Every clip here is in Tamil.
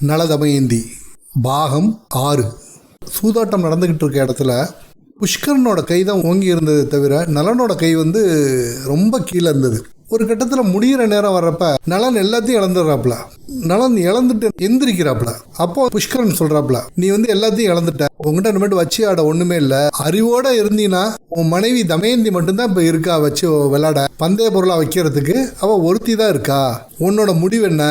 நலதமயந்தி பாகம் ஆறு. சூதாட்டம் நடந்துக்கிட்டு இருக்க இடத்துல புஷ்கரனோட கை தான் ஓங்கி இருந்தது தவிர நலனோட கை வந்து ரொம்ப கீழே இருந்தது. ஒரு கட்டத்தில் முடியிற நேரம் வர்றப்ப நலன் எல்லாத்தையும் இழந்துடுறாப்புல நலன் இழந்துட்டு எந்திரிக்கிறாப்புல அப்போ புஷ்கரன் சொல்றாப்புல நீ வந்து எல்லாத்தையும் இழந்துட்ட. உங்ககிட்ட இனிமேட்டு வச்சு ஆட ஒண்ணுமே இல்ல. அறிவோட இருந்தீங்கன்னா உன் மனைவி தமயந்தி மட்டும்தான் இப்ப இருக்கா வச்சு விளையாட. பந்தய பொருளா வைக்கிறதுக்கு அவ ஒருத்தி தான் இருக்கா. உன்னோட முடிவு என்ன?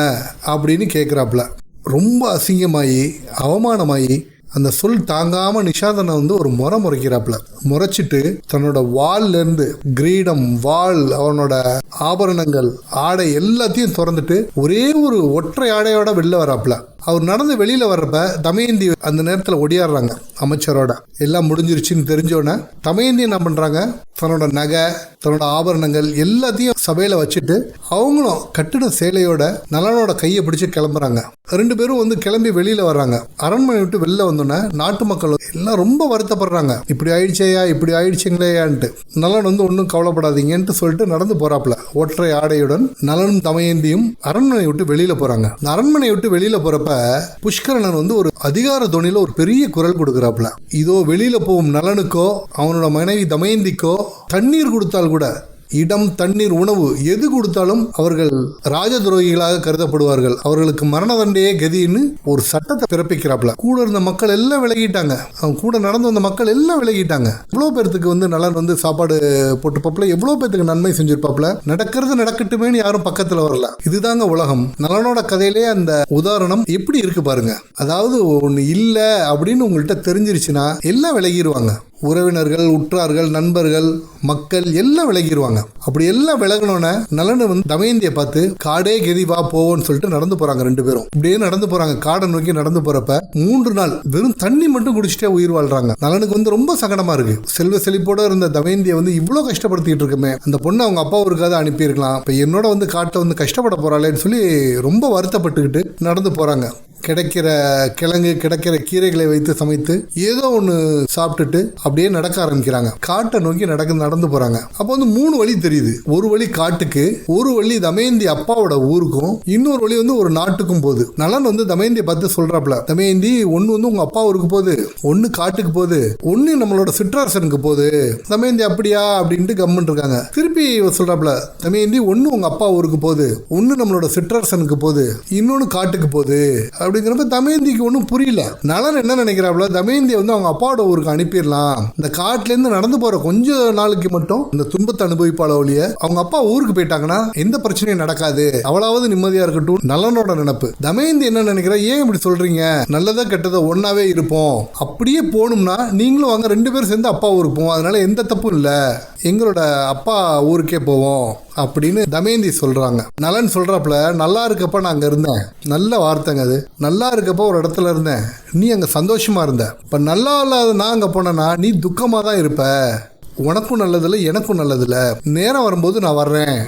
அப்படின்னு கேட்குறாப்புல ரொம்ப அசிங்கமாயி அவமானமாயி அந்த சொல் தாங்காம நிஷாதனை வந்து ஒரு முறை முறைக்கிறாப்புல. முறைச்சிட்டு தன்னோட வால்ல இருந்து கிரீடம் வாள் அவனோட ஆபரணங்கள் ஆடை எல்லாத்தையும் திறந்துட்டு ஒரே ஒரு ஒற்றை ஆடையோட வெளில வராப்புல. அவர் நடந்து வெளியில வர்றப்ப தமயந்தி அந்த நேரத்தில் ஒடியாடுறாங்க அமைச்சரோட. எல்லாம் முடிஞ்சிருச்சுன்னு தெரிஞ்சோடனே தமயந்தி என்ன பண்றாங்க? தன்னோட நகை தன்னோட ஆபரணங்கள் எல்லாத்தையும் சபையில வச்சுட்டு அவங்களும் கட்டிட சேலையோட நலனோட கையை பிடிச்சி கிளம்புறாங்க. ரெண்டு பேரும் வந்து கிளம்பி வெளியில வர்றாங்க. அரண்மனை விட்டு வெளில வந்து வந்தோன்னே நாட்டு மக்கள் எல்லாம் ரொம்ப வருத்தப்படுறாங்க. இப்படி ஆயிடுச்சேயா இப்படி ஆயிடுச்சுங்களேயான்ட்டு. நலன் வந்து ஒன்றும் கவலைப்படாதீங்கன்ட்டு சொல்லிட்டு நடந்து போறாப்புல. ஒற்றை ஆடையுடன் நலனும் தமயந்தியும் அரண்மனை விட்டு வெளியில போறாங்க. இந்த அரண்மனை விட்டு வெளியில போறப்ப புஷ்கரணன் வந்து ஒரு அதிகார துணியில ஒரு பெரிய குரல் கொடுக்குறாப்புல. இதோ வெளியில போகும் நலனுக்கோ அவனோட மனைவி தமயந்திக்கோ தண்ணீர் கொடுத்தால் கூட இடம் தண்ணீர் உணவு எது கொடுத்தாலும் அவர்கள் ராஜ துரோகிகளாக கருதப்படுவார்கள். அவர்களுக்கு மரண தண்டையே கதின்னு ஒரு சட்டத்தை பிறப்பிக்கிறாப்புல கூட இருந்த மக்கள் எல்லாம் விலகிட்டாங்க. கூட நடந்து வந்த மக்கள் எல்லாம் விலகிட்டாங்க. எவ்வளோ பேர்த்துக்கு வந்து நலன் வந்து சாப்பாடு போட்டு எவ்வளோ பேர்த்துக்கு நன்மை செஞ்சிருப்பாப்புல நடக்கிறது நடக்கட்டுமேன்னு யாரும் பக்கத்தில் வரல. இதுதாங்க உலகம். நலனோட கதையிலே அந்த உதாரணம் எப்படி இருக்கு பாருங்க. அதாவது ஒன்று இல்லை அப்படின்னு உங்கள்கிட்ட தெரிஞ்சிருச்சுன்னா எல்லாம் விலகிடுவாங்க உறவினர்கள் உற்றார்கள் நண்பர்கள் மக்கள் எல்லாம் விலகிடுவாங்க அப்படி எல்லாம் விலகணும்னா நலனு வந்து தமயந்தியை பார்த்து காடே கெதி வா போவோன்னு சொல்லிட்டு நடந்து போறாங்க ரெண்டு பேரும். இப்படியே நடந்து போறாங்க. காடை நோக்கி நடந்து போறப்ப மூன்று நாள் வெறும் தண்ணி மட்டும் குடிச்சிட்டே உயிர் வாழ்றாங்க. நலனுக்கு வந்து ரொம்ப சங்கடமா இருக்கு. செல்வ செழிப்போட இருந்த தமயந்தியை வந்து இவ்வளோ கஷ்டப்படுத்திட்டு இருக்குமே. அந்த பொண்ணை அவங்க அப்பா ஒருக்காவது அனுப்பியிருக்கலாம். இப்போ என்னோட வந்து காட்டை வந்து கஷ்டப்பட போறாளேன்னு சொல்லி ரொம்ப வருத்தப்பட்டுக்கிட்டு நடந்து போறாங்க. கிடைக்கிற கிழங்கு கிடைக்கிற கீரைகளை வைத்து சமைத்து ஏதோ ஒன்று சாப்பிட்டுட்டு அப்படியே நடக்க ஆரம்பிக்கிறாங்க. காட்டை நோக்கி நடக்க நடந்து போறாங்க. அப்போ வந்து மூணு வழி தெரியுது. ஒரு வழி காட்டுக்கு ஒரு வழி தமயந்தி அப்பாவோட ஊருக்கும் இன்னொரு வழி வந்து ஒரு நாட்டுக்கும் போகுது. நலன் வந்து தமயந்தியை பார்த்து சொல்றாப்ல தமயந்தி ஒன்று வந்து உங்க அப்பா ஊருக்கு போகுது ஒன்று காட்டுக்கு போகுது ஒன்று நம்மளோட சிற்றரசனுக்கு போகுது. தமயந்தி அப்படியா? அப்படின்ட்டு கம்மன் இருக்காங்க. திருப்பி இவர் சொல்றாப்ல தமயந்தி ஒன்று உங்க அப்பா ஊருக்கு போகுது ஒன்று நம்மளோட சிற்றரசனுக்கு போகுது இன்னொன்று காட்டுக்கு போகுது. அப்படிங்கிறப்ப தமயந்திக்கு ஒன்றும் புரியல. நலன் என்ன நினைக்கிறாப்புல தமயந்தியை வந்து அவங்க அப்பாவோட ஊருக்கு அனுப்பிடலாம். இந்த காட்டுலேருந்து நடந்து போற கொஞ்ச நாளுக்கு மட்டும் இந்த துன்பத்தை அனுபவிப்பாள ஒழிய அவங்க அப்பா ஊருக்கு போயிட்டாங்கன்னா எந்த பிரச்சனையும் நடக்காது. அவளாவது நிம்மதியா இருக்கட்டும். நலனோட நினப்பு. தமயந்தி என்ன நினைக்கிறா? ஏன் இப்படி சொல்றீங்க? நல்லதா கெட்டதோ ஒன்னாவே இருப்போம். அப்படியே போகணும்னா நீங்களும் வாங்க ரெண்டு பேரும் சேர்ந்து அப்பா ஊருக்கு போவோம். அதனால எந்த தப்பும் இல்லை. எங்களோட அப்பா ஊருக்கே போவோம் அப்படின்னு தமயந்தி சொல்றாங்க. நலன் சொல்றாப்புல நல்லா இருக்கப்ப நான் அங்க இருந்தேன். நல்ல வார்த்தைங்க அது. நல்லா இருக்கப்ப ஒரு இடத்துல இருந்தேன். நீ அங்க சந்தோஷமா இருந்த. இப்ப நல்லா இல்லாத நான் அங்க போனேன்னா நீ துக்கமா தான் இருப்ப. உனக்கும் நல்லதில்லை எனக்கும் நல்லதில்லை. நேரம் வரும்போது நான் வர்றேன்.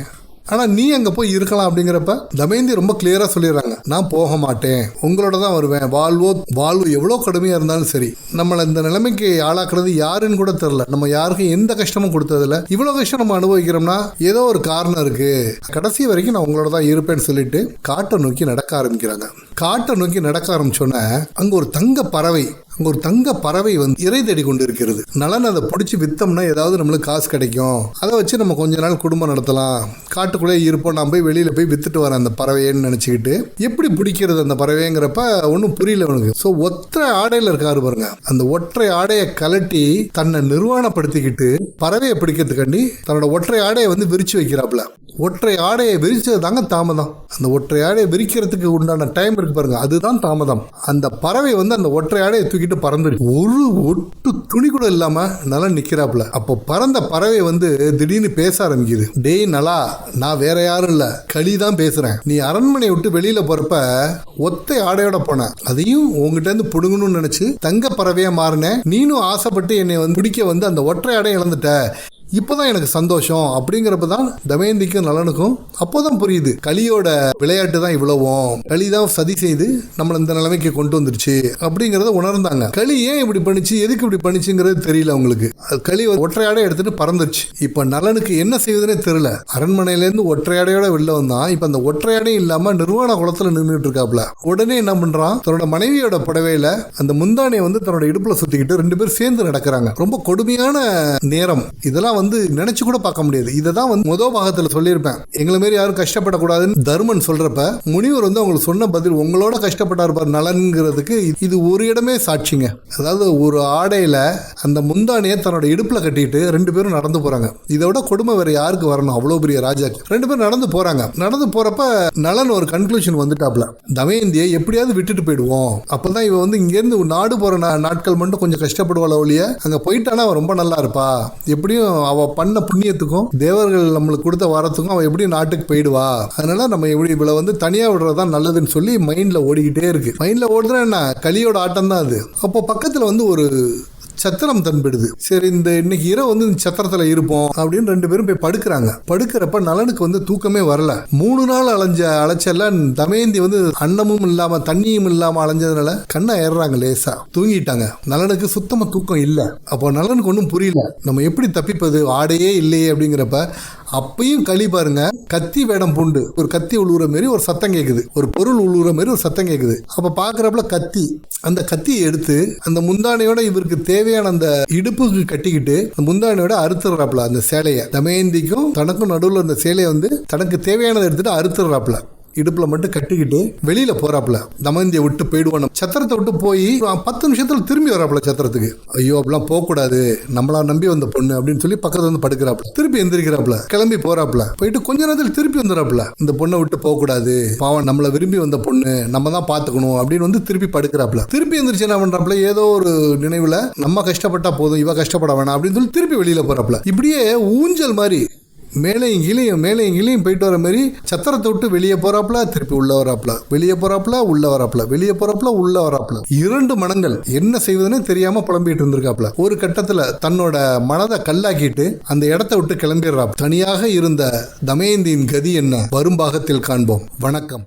ஆனால் நீ அங்கே போய் இருக்கலாம் அப்படிங்கிறப்ப தமயந்தி ரொம்ப கிளியராக சொல்லிடுறாங்க. நான் போக மாட்டேன். உங்களோட தான் வருவேன். வாழ்வோ வாழ்வு எவ்வளோ கடுமையாக இருந்தாலும் சரி. நம்மளை இந்த நிலைமைக்கு ஆளாக்குறது யாருன்னு கூட தெரில நம்ம யாருக்கும் எந்த கஷ்டமும் கொடுத்ததில்ல. இவ்வளோ கஷ்டம் நம்ம அனுபவிக்கிறோம்னா ஏதோ ஒரு காரணம் இருக்கு. கடைசி வரைக்கும் நான் உங்களோட தான் இருப்பேன்னு சொல்லிட்டு காட்டை நோக்கி நடக்க ஆரம்பிக்கிறாங்க. காட்டை நோக்கி நடக்க ஆரம்பிச்சோன்னே அங்கே ஒரு தங்க பறவை அங்கே ஒரு தங்க பறவை வந்து இறை தேடி கொண்டு இருக்கிறது நலன் அதை பிடிச்சி வித்தோம்னா ஏதாவது நம்மளுக்கு காசு கிடைக்கும். அதை வச்சு நம்ம கொஞ்ச நாள் குடும்பம் நடத்தலாம். காட்டுக்குள்ளே இருப்போம். நான் போய் வெளியில் போய் வித்துட்டு வரேன் அந்த பறவையன்னு நினச்சிக்கிட்டு. எப்படி பிடிக்கிறது அந்த பறவைங்கிறப்ப ஒன்றும் புரியல அவனுக்கு. ஸோ ஒற்றை ஆடையில் இருக்காரு பாருங்க. அந்த ஒற்றை ஆடையை கலட்டி தன்னை நிர்வாணப்படுத்திக்கிட்டு பறவையை பிடிக்கிறதுக்காண்டி தன்னோட ஒற்றை ஆடையை வந்து விரிச்சு வைக்கிறாப்புல. ஒற்றை ஆடையை விரிச்சது தாங்க தாமதம். அந்த ஒற்றை ஆடையை விரிக்கிறதுக்கு உண்டான டைம் இருக்கு பாருங்க அதுதான் தாமதம். அந்த பறவை வந்து அந்த ஒற்றை ஆடையை தூக்கிட்டு பறந்துரு ஒரு ஒட்டு துணி கூட இல்லாம நல்லா நிக்கிறாப்புல. அப்போ பறந்த பறவை வந்து திடீர்னு பேச ஆரம்பிக்குது. டேய் நலா நான் வேற யாரும் இல்ல. களி தான் பேசுறேன். நீ அரண்மனையை விட்டு வெளியில போறப்ப ஒத்தை ஆடையோட போன. அதையும் உங்ககிட்ட இருந்து புடுங்கணும்னு நினைச்சு தங்க பறவையா மாறினேன். நீனும் ஆசைப்பட்டு என்னை வந்து பிடிக்க வந்து அந்த ஒற்றை ஆடையை இழந்துட்ட. இப்போதான் எனக்கு சந்தோஷம் அப்படிங்கிறப்ப தான் தமயந்திக்கும் நலனுக்கும் அப்போதான் புரியுது. கலியோட விளையாட்டு தான் இவ்வளவும். களி தான் சதி செய்து நம்மளை இந்த நிலைமைக்கு கொண்டு வந்துருச்சு அப்படிங்கிறத உணர்ந்தாங்க. களி ஏன் இப்படி பண்ணிச்சு? எதுக்கு இப்படி பண்ணிச்சுங்கிறது தெரியல அவங்களுக்கு. களி ஒற்றையாடை எடுத்துட்டு பறந்துருச்சு. இப்போ நலனுக்கு என்ன செய்வதுனே தெரியல. அரண்மனையிலேருந்து ஒற்றையாடையோட வெளில வந்தான். இப்போ அந்த ஒற்றையாடையும் இல்லாம நிர்வாண குளத்துல நின்றுட்டு இருக்காப்ல உடனே என்ன பண்றான்? தன்னோட மனைவியோட புடவையில அந்த முந்தானையை வந்து தன்னோட இடுப்புல சுத்திக்கிட்டு ரெண்டு பேரும் சேர்ந்து நடக்கிறாங்க. ரொம்ப கொடுமையான நேரம். இதெல்லாம் வந்து நினைச்சு கூட பார்க்க முடியாது. இதை தான் வந்து முதல் பாகத்தில் சொல்லியிருப்பேன். எங்களை மாரி யாரும் கஷ்டப்படக்கூடாதுன்னு தர்மன் சொல்றப்ப முனிவர் வந்து அவங்களுக்கு சொன்ன பதில் உங்களோட கஷ்டப்பட்டார் நலன்கிறதுக்கு இது ஒரு இடமே சாட்சிங்க. அதாவது ஒரு ஆடையில அந்த முந்தானையை தன்னோட இடுப்புல கட்டிட்டு ரெண்டு பேரும் நடந்து போறாங்க. இதோட கொடுமை வேற யாருக்கு வரணும்? அவ்வளவு பெரிய ராஜாக்கு. ரெண்டு பேரும் நடந்து போறாங்க. நடந்து போறப்ப நலன் ஒரு கன்க்ளூஷன் வந்துட்டாப்ல தமயந்தியை எப்படியாவது விட்டுட்டு போயிடுவோம். அப்பதான் இவ வந்து இங்கேருந்து நாடு போற நாட்கள் மட்டும் கொஞ்சம் கஷ்டப்படுவாள் ஒழிய அங்க போயிட்டானா ரொம்ப நல்லா இருப்பா. எப்படியும் அவ பண்ண புண்ணியத்துக்கும் தேவர்கள் நம்மளுக்கு கொடுத்த வரத்துக்கும் அவ எப்படி நாட்டுக்கு போயிடுவா? அதனால நம்ம எப்படி இவளை வந்து தனியா விடுறதா நல்லதுன்னு சொல்லி மைண்ட்ல ஓடிக்கிட்டே இருக்கு. மைண்ட்ல ஓடுதுன்னா என்ன? கலியோட ஆட்டம் தான் அது. அப்போ பக்கத்துல வந்து ஒரு சத்திரம் தன்பிடுது. சரி இந்த இன்னைக்கு இரவு வந்து இந்த சத்திரத்துல இருப்போம் அப்படின்னு ரெண்டு பேரும் போய் படுக்கிறாங்க. படுக்கிறப்ப நலனுக்கு வந்து தூக்கமே வரல. மூணு நாள் அலைஞ்ச அலைச்சல்ல தமயந்தி வந்து அன்னமும் இல்லாம தண்ணியும் இல்லாம அலைஞ்சதுனால கண்ணா ஏறுறாங்க லேசா. தூங்கிட்டாங்க. நலனுக்கு சுத்தமா தூக்கம் இல்ல. அப்போ நலனுக்கு ஒன்றும் புரியல. நம்ம எப்படி தப்பிப்பது? ஆடையே இல்லையே அப்படிங்கிறப்ப அப்பயும் களி பாருங்க. கத்தி வேடம் பூண்டு. ஒரு கத்தி உழுவுற மாரி ஒரு சத்தம் கேட்குது ஒரு பொருள் உழுவுற மாதிரி ஒரு சத்தம் கேட்குது அப்ப பாக்குறப்பல கத்தி. அந்த கத்தியை எடுத்து அந்த முந்தானையோட இவருக்கு தேவை தேவையான அந்த இடுப்புக்கு கட்டிக்கிட்டு முந்தானியோட முந்தானையோட அறுத்துறாப்புல அந்த சேலையை. தமயந்திக்கும் தனக்கும் நடுவில் அந்த சேலையை வந்து தனக்கு தேவையானதை எடுத்துட்டு அறுத்துறாப்புல இடுப்புல மட்டும் கட்டிக்கிட்டு வெளியில போறாப்புல. தமந்தியை விட்டு போயிடுவான். சத்திரத்தை விட்டு போய் பத்து நிமிஷத்துல திரும்பி வராப்புல சத்திரத்துக்கு. ஐயோ அப்படிலாம் போக கூடாது நம்மளா நம்பி வந்த பொண்ணு அப்படின்னு சொல்லி பக்கத்துல வந்து படுக்கிறாப்புல. திருப்பி எந்திரிக்கிறாப்புல. கிளம்பி போறாப்புல. போயிட்டு கொஞ்ச நேரத்தில் திருப்பி வந்துடுறாப்புல. இந்த பொண்ணை விட்டு போக கூடாது பாவம் நம்மளை விரும்பி வந்த பொண்ணு. நம்ம தான் பாத்துக்கணும் அப்படின்னு வந்து திருப்பி படுக்கிறாப்புல. திருப்பி எந்திரிச்சு என்ன பண்றாப்புல? ஏதோ ஒரு நினைவுல நம்ம கஷ்டப்பட்டா போதும் இவ கஷ்டப்பட வேணாம் அப்படின்னு சொல்லி திருப்பி வெளியில போறாப்புல. இப்படியே ஊஞ்சல் மாதிரி மேலையும் கீழையும் மேலையும் கீழையும் போயிட்டு வர மாதிரி சத்திரத்தை விட்டு வெளியே போறாப்புல திருப்பி உள்ள வராப்புல. வெளியே போறாப்புல உள்ள வராப்புல. வெளியே போறாப்புல உள்ள வராப்புல. இரண்டு மனங்கள் என்ன செய்வதுன்னு தெரியாம புலம்பிட்டு இருந்திருக்காப்புல. ஒரு கட்டத்துல தன்னோட மனதை கல்லாக்கிட்டு அந்த இடத்த விட்டு கிளம்பிடுறாப் தனியாக இருந்த தமயந்தியின் கதி என்ன? வரும் பாகத்தில் காண்போம். வணக்கம்.